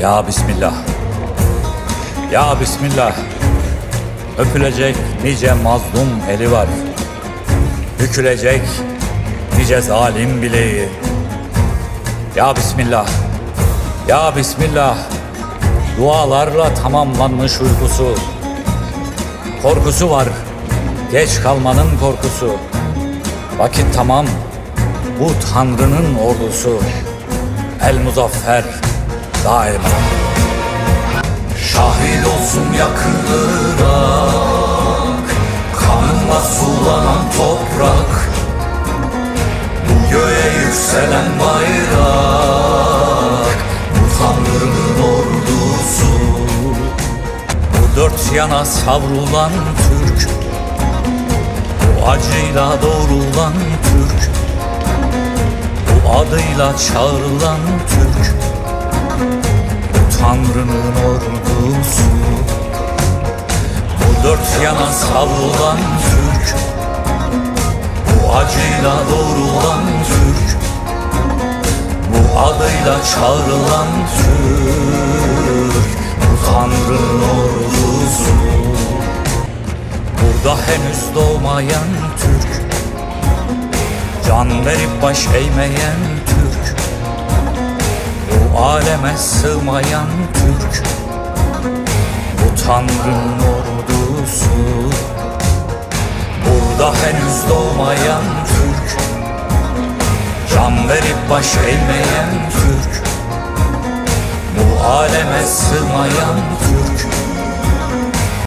Ya Bismillah. Ya Bismillah. Öpülecek nice mazlum eli var. Bükülecek nice zalim bileği. Ya Bismillah. Ya Bismillah. Dualarla tamamlanmış uykusu. Korkusu var. Geç kalmanın korkusu. Vakit tamam. Bu Tanrı'nın ordusu. El muzaffer daima. Şahit olsun yakın Irak Kanınla sulanan toprak. Bu göğe yükselen bayrak Bu Tanrı'nın ordusu. Bu dört yana savrulan Türk Bu acıyla doğrulan Türk. Bu adıyla çağrılan Türk Tanrı'nın ordusu. Bu dört yana savrulan Türk. Bu acıyla doğrulan Türk. Bu adıyla çağrılan Türk. Bu Tanrı'nın ordusu. Burada henüz doğmayan Türk. Can verip baş eğmeyen Türk Bu aleme sığmayan Türk. Bu Tanrı'nın ordusu. Burada henüz doğmayan Türk. Can verip baş eğmeyen Türk. Bu aleme sığmayan